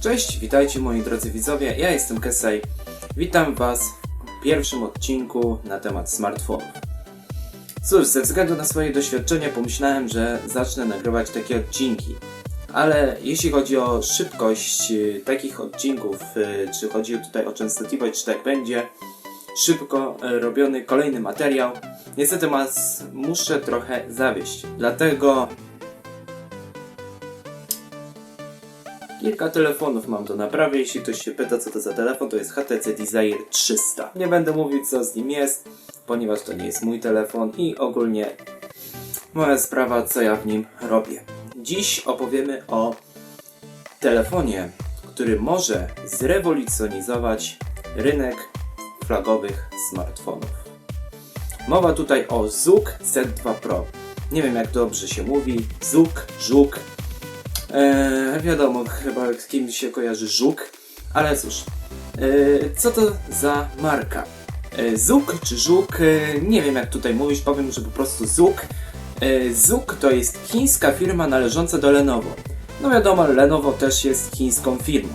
Cześć, witajcie moi drodzy widzowie, ja jestem Kesej. Witam Was w pierwszym odcinku na temat smartfonów. Cóż, ze względu na swoje doświadczenie pomyślałem, że zacznę nagrywać takie odcinki. Ale jeśli chodzi o szybkość y, takich odcinków, y, czy chodzi tutaj o częstotliwość, czy tak będzie, szybko y, robiony kolejny materiał, niestety was muszę trochę zawieść. Dlatego Kilka telefonów mam do naprawy. Jeśli ktoś się pyta, co to za telefon, to jest HTC Desire 300. Nie będę mówić, co z nim jest, ponieważ to nie jest mój telefon i ogólnie moja sprawa, co ja w nim robię. Dziś opowiemy o telefonie, który może zrewolucjonizować rynek flagowych smartfonów. Mowa tutaj o ZUK Z2 Pro. Nie wiem jak dobrze się mówi. ZUK, żuk, Eee, wiadomo, chyba z kim się kojarzy Żuk, ale cóż, eee, co to za marka? Eee, Zuk czy Żuk, eee, nie wiem jak tutaj mówić, powiem, że po prostu Zuk. Eee, Zuk to jest chińska firma należąca do Lenovo. No wiadomo, Lenovo też jest chińską firmą.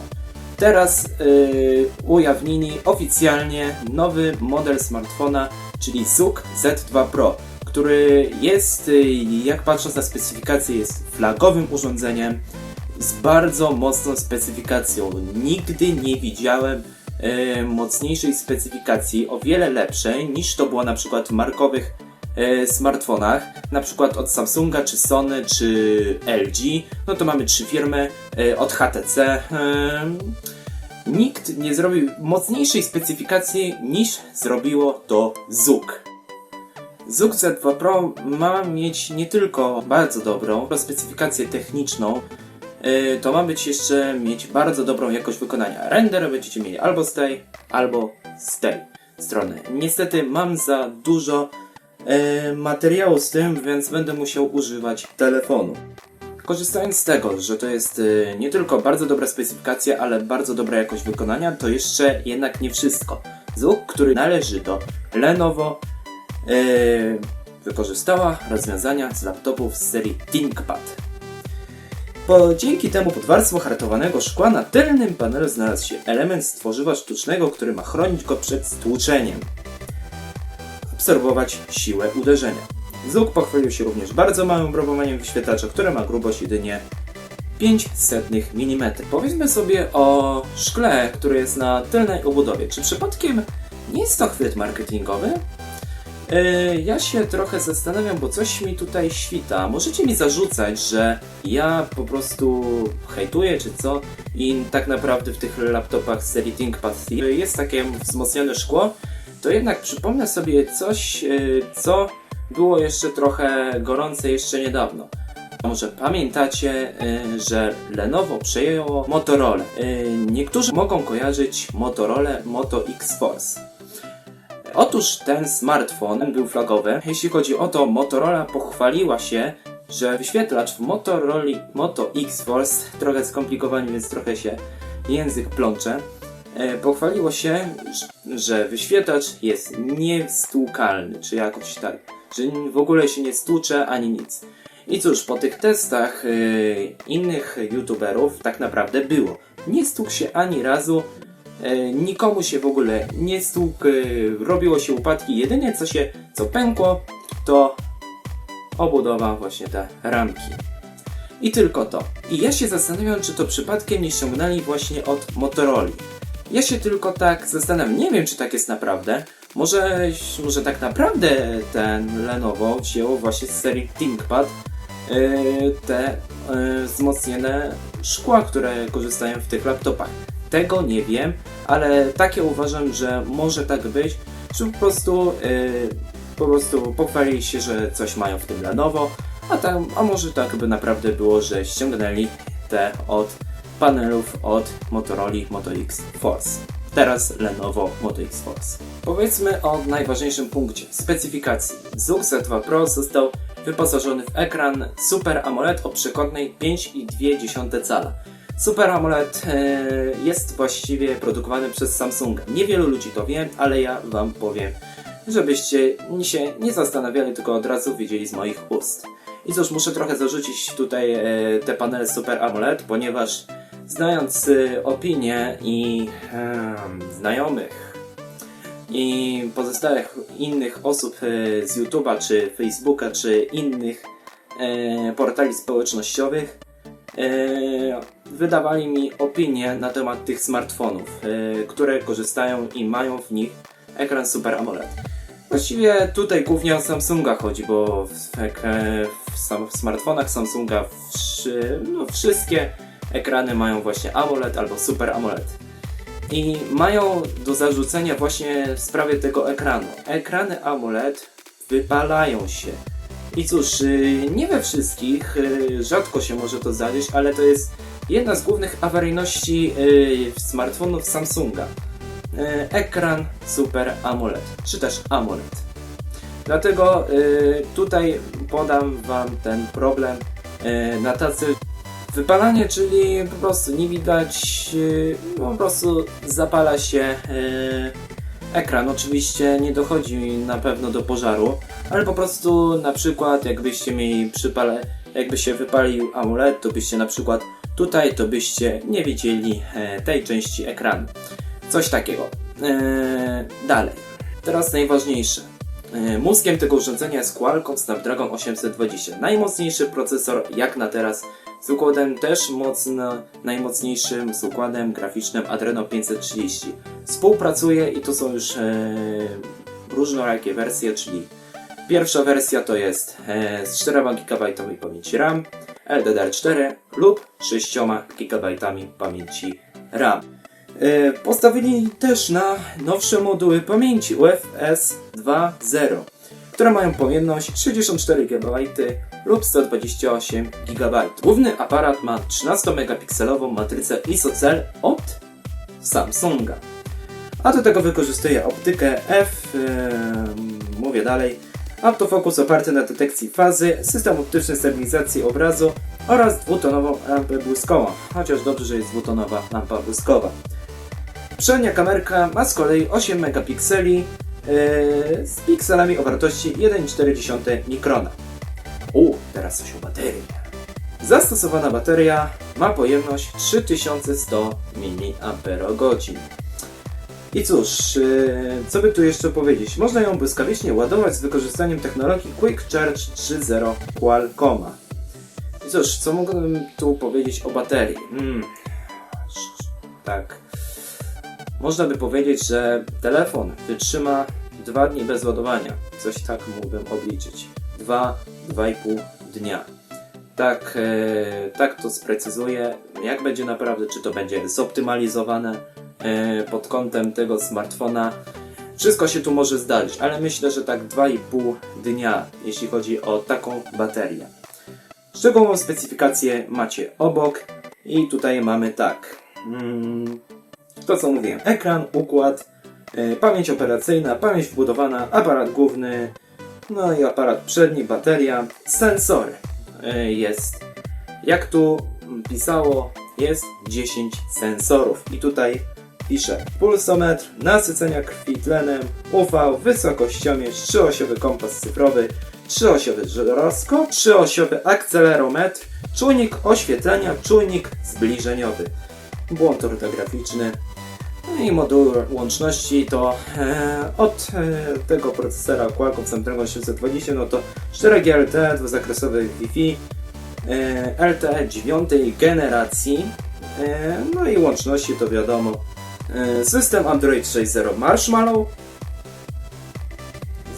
Teraz eee, ujawnili oficjalnie nowy model smartfona, czyli Zuk Z2 Pro który jest, y, jak patrząc na specyfikację, jest flagowym urządzeniem z bardzo mocną specyfikacją. Nigdy nie widziałem e, mocniejszej specyfikacji, o wiele lepszej niż to było na przykład w markowych e, smartfonach, na przykład od Samsunga, czy Sony, czy LG. No to mamy trzy firmy e, od HTC. E, nikt nie zrobił mocniejszej specyfikacji niż zrobiło to ZUK. ZUK Z2 Pro ma mieć nie tylko bardzo dobrą specyfikację techniczną, yy, to ma być jeszcze mieć bardzo dobrą jakość wykonania. Render będziecie mieli albo z tej, albo z tej strony. Niestety mam za dużo yy, materiału z tym, więc będę musiał używać telefonu. Korzystając z tego, że to jest yy, nie tylko bardzo dobra specyfikacja, ale bardzo dobra jakość wykonania, to jeszcze jednak nie wszystko. ZUK, który należy do Lenovo, yy, wykorzystała rozwiązania z laptopów z serii ThinkPad. Bo dzięki temu pod warstwą hartowanego szkła na tylnym panelu znalazł się element stworzywa sztucznego, który ma chronić go przed stłuczeniem. Absorbować siłę uderzenia. Zuk pochwalił się również bardzo małym promowaniem wyświetlacza, które ma grubość jedynie 500 mm. Powiedzmy sobie o szkle, które jest na tylnej obudowie. Czy przypadkiem nie jest to chwyt marketingowy? Yy, ja się trochę zastanawiam, bo coś mi tutaj świta. Możecie mi zarzucać, że ja po prostu hejtuję czy co i tak naprawdę w tych laptopach z serii ThinkPad jest takie wzmocnione szkło, to jednak przypomnę sobie coś, yy, co było jeszcze trochę gorące jeszcze niedawno. Może pamiętacie, yy, że Lenovo przejęło Motorola. Niektórzy mogą kojarzyć Motorola Moto X Force. Otóż ten smartfon był flagowy. Jeśli chodzi o to, Motorola pochwaliła się, że wyświetlacz w Motorola Moto X-Force, trochę skomplikowany, więc trochę się język plącze, e, pochwaliło się, że wyświetlacz jest niestłukalny, czy jakoś tak, że w ogóle się nie stłucze ani nic. I cóż, po tych testach yy, innych youtuberów tak naprawdę było. Nie stukł się ani razu, nikomu się w ogóle nie stukł, e, robiło się upadki. Jedynie co się, co pękło, to obudowa właśnie te ramki. I tylko to. I ja się zastanawiam, czy to przypadkiem nie ściągnęli właśnie od Motorola. Ja się tylko tak zastanawiam, nie wiem czy tak jest naprawdę. Może, może tak naprawdę ten Lenovo wzięło właśnie z serii ThinkPad yy, te yy, wzmocnione szkła, które korzystają w tych laptopach. Tego nie wiem, ale takie uważam, że może tak być, że po prostu, yy, po prostu pochwalili się, że coś mają w tym Lenovo, a, tam, a może tak by naprawdę było, że ściągnęli te od panelów od Motorola Moto X Force. Teraz Lenovo Moto X Force. Powiedzmy o najważniejszym punkcie specyfikacji. ZUK Z2 Pro został wyposażony w ekran Super AMOLED o przekątnej 5,2 cala. Super AMOLED e, jest właściwie produkowany przez Samsunga. Niewielu ludzi to wie, ale ja Wam powiem, żebyście się nie zastanawiali, tylko od razu wiedzieli z moich ust. I cóż, muszę trochę zarzucić tutaj e, te panele Super AMOLED, ponieważ znając y, opinie i znajomych i pozostałych innych osób z YouTube'a, czy Facebooka, czy innych e, portali społecznościowych, e, wydawali mi opinie na temat tych smartfonów, e, które korzystają i mają w nich ekran Super AMOLED. Właściwie tutaj głównie o Samsunga chodzi, bo w, ek- w, w smartfonach Samsunga wszy, no, wszystkie ekrany mają właśnie AMOLED albo Super AMOLED. I mają do zarzucenia właśnie w sprawie tego ekranu. Ekrany AMOLED wypalają się. I cóż, y, nie we wszystkich, y, rzadko się może to zdarzyć, ale to jest jedna z głównych awaryjności y, smartfonów Samsunga. Ekran Super AMOLED, czy też AMOLED. Dlatego tutaj podam Wam ten problem na tacy wypalanie, czyli po prostu nie widać, po prostu zapala się ekran. Oczywiście nie dochodzi na pewno do pożaru, ale po prostu na przykład jakbyście mieli przypale, jakby się wypalił AMOLED, to byście na przykład tutaj to byście nie widzieli e, tej części ekranu. Coś takiego. E, dalej. Teraz najważniejsze. E, Mózgiem tego urządzenia jest Qualcomm Snapdragon 820. Najmocniejszy procesor jak na teraz z układem też mocno, najmocniejszym z układem graficznym Adreno 530. Współpracuje i to są już e, różnorakie wersje, czyli pierwsza wersja to jest e, z 4 GB pamięci RAM, LDDR4 lub 6 GB pamięci RAM. E, Postawili też na nowsze moduły pamięci UFS 2.0, które mają pojemność 64 GB lub 128 GB. Główny aparat ma 13-megapikselową matrycę ISOCELL od Samsunga. A do tego wykorzystuje optykę F, yy, mówię dalej, autofokus oparty na detekcji fazy, system optyczny stabilizacji obrazu oraz dwutonową lampę błyskową, chociaż dobrze, że jest dwutonowa lampa błyskowa. Przednia kamerka ma z kolei 8 megapikseli yy, z pikselami o wartości 1,4 mikrona. U, teraz coś o baterii. Zastosowana bateria ma pojemność 3100 mAh. I cóż, yy, co by tu jeszcze powiedzieć? Można ją błyskawicznie ładować z wykorzystaniem technologii Quick Charge 3.0 Qualcomma. I cóż, co mógłbym tu powiedzieć o baterii? Mm. Tak. Można by powiedzieć, że telefon wytrzyma 2 dni bez ładowania. Coś tak mógłbym obliczyć. 2-2,5 dnia. Tak, e, tak to sprecyzuję. Jak będzie naprawdę, czy to będzie zoptymalizowane e, pod kątem tego smartfona. Wszystko się tu może zdarzyć, ale myślę, że tak 2,5 dnia, jeśli chodzi o taką baterię. Szczegółową specyfikację macie obok i tutaj mamy tak. Mm, to co mówiłem, ekran, układ, e, pamięć operacyjna, pamięć wbudowana, aparat główny, no i aparat przedni, bateria, sensory. E, Jest, jak tu pisało, jest 10 sensorów. I tutaj pisze pulsometr, nasycenia krwi tlenem, UV, wysokościomierz, trzyosiowy kompas cyfrowy, trzyosiowy żyroskop, trzyosiowy akcelerometr, czujnik oświetlenia, czujnik zbliżeniowy, błąd ortograficzny, i moduł łączności to e, od e, tego procesora Qualcomm Snapdragon 820 no to 4G LTE, dwuzakresowy Wi-Fi, e, LTE 9 generacji, e, no i łączności to wiadomo e, system Android 6.0 Marshmallow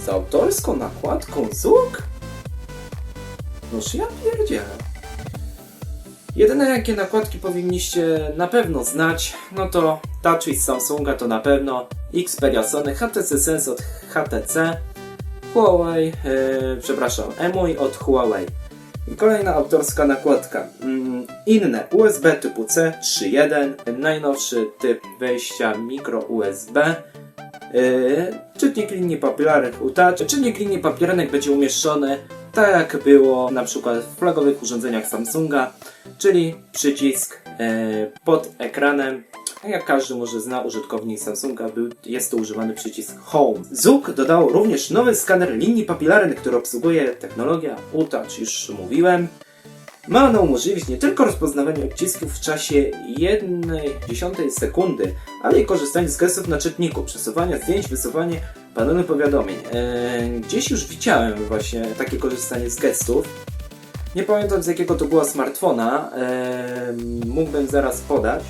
z autorską nakładką ZUK? Noż ja pierdzielę. Jedyne jakie nakładki powinniście na pewno znać, no to Touch z Samsunga to na pewno, Xperia Sony, HTC Sense od HTC, Huawei, yy, przepraszam, EMUI od Huawei. I kolejna autorska nakładka. Mm, inne USB typu C 3.1, najnowszy typ wejścia micro USB, Yy, czytnik linii papilarnych UTACH. Czytnik linii papilarnych będzie umieszczony tak jak było na przykład w flagowych urządzeniach Samsunga, czyli przycisk yy, pod ekranem. A Jak każdy może zna, użytkownik Samsunga, był, jest to używany przycisk Home. ZUK dodał również nowy skaner linii papilarnych, który obsługuje technologia UTACH, już mówiłem. Ma ono umożliwić nie tylko rozpoznawanie odcisków w czasie 1,1 sekundy, ale i korzystanie z gestów na czytniku, przesuwania zdjęć, wysuwanie panelu powiadomień. Eee, gdzieś już widziałem właśnie takie korzystanie z gestów. Nie pamiętam z jakiego to była smartfona, eee, mógłbym zaraz podać.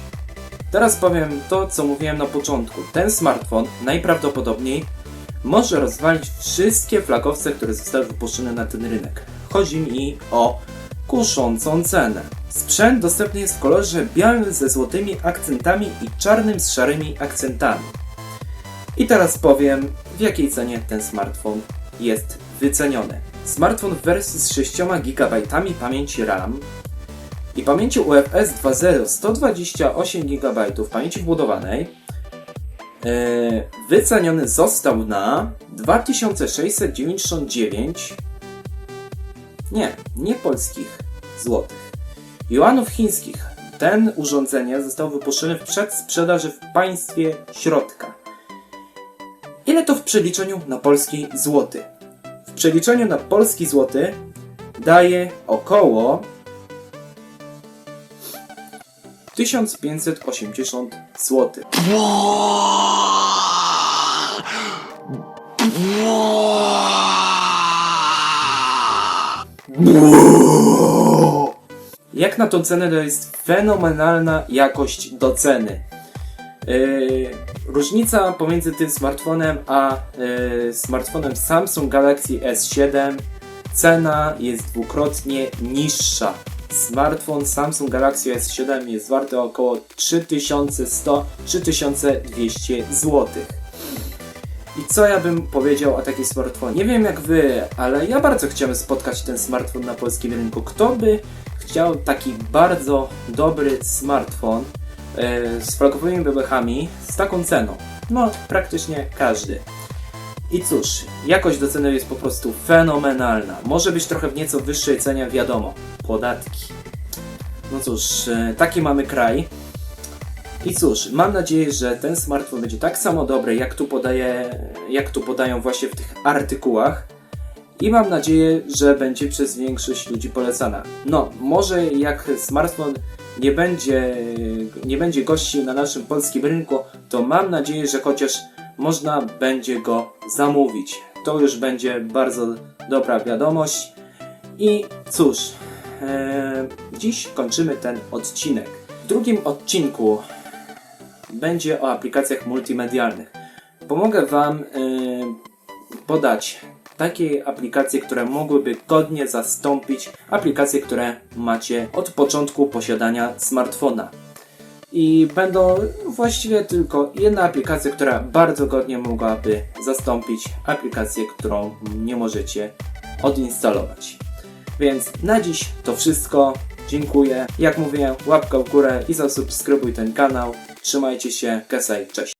Teraz powiem to, co mówiłem na początku. Ten smartfon najprawdopodobniej może rozwalić wszystkie flagowce, które zostały wypuszczone na ten rynek. Chodzi mi o kuszącą cenę. Sprzęt dostępny jest w kolorze białym ze złotymi akcentami i czarnym z szarymi akcentami. I teraz powiem, w jakiej cenie ten smartfon jest wyceniony. Smartfon w wersji z 6 GB pamięci RAM i pamięci UFS 2.0 128 GB pamięci wbudowanej Yy, wyceniony został na 2699 nie, nie polskich złotych. Juanów chińskich. Ten urządzenie zostało wypuszczone w przedsprzedaży w państwie środka. Ile to w przeliczeniu na polski złoty? W przeliczeniu na polski złoty daje około 1580 zł. Jak na tą cenę to jest fenomenalna jakość do ceny. Yy, różnica pomiędzy tym smartfonem a yy, smartfonem Samsung Galaxy S7 cena jest dwukrotnie niższa. Smartfon Samsung Galaxy S7 jest warty około 3100-3200 zł. I co ja bym powiedział o takiej smartfonie? Nie wiem jak wy, ale ja bardzo chciałbym spotkać ten smartfon na polskim rynku. Kto by chciał taki bardzo dobry smartfon z flagowymi bebechami z taką ceną? No, praktycznie każdy. I cóż, jakość do ceny jest po prostu fenomenalna. Może być trochę w nieco wyższej cenie, wiadomo, podatki. No cóż, e, taki mamy kraj. I cóż, mam nadzieję, że ten smartfon będzie tak samo dobry, jak tu, podaje, jak tu podają właśnie w tych artykułach. I mam nadzieję, że będzie przez większość ludzi polecana. No, może jak smartfon nie będzie, nie będzie gościł na naszym polskim rynku, to mam nadzieję, że chociaż można będzie go zamówić. To już będzie bardzo dobra wiadomość. I cóż, e, dziś kończymy ten odcinek. W drugim odcinku będzie o aplikacjach multimedialnych. Pomogę Wam y, podać takie aplikacje, które mogłyby godnie zastąpić aplikacje, które macie od początku posiadania smartfona. I będą właściwie tylko jedna aplikacja, która bardzo godnie mogłaby zastąpić aplikację, którą nie możecie odinstalować. Więc na dziś to wszystko. Dziękuję. Jak mówiłem, łapka w górę i zasubskrybuj ten kanał. Trzymajcie się. Kesaj, cześć.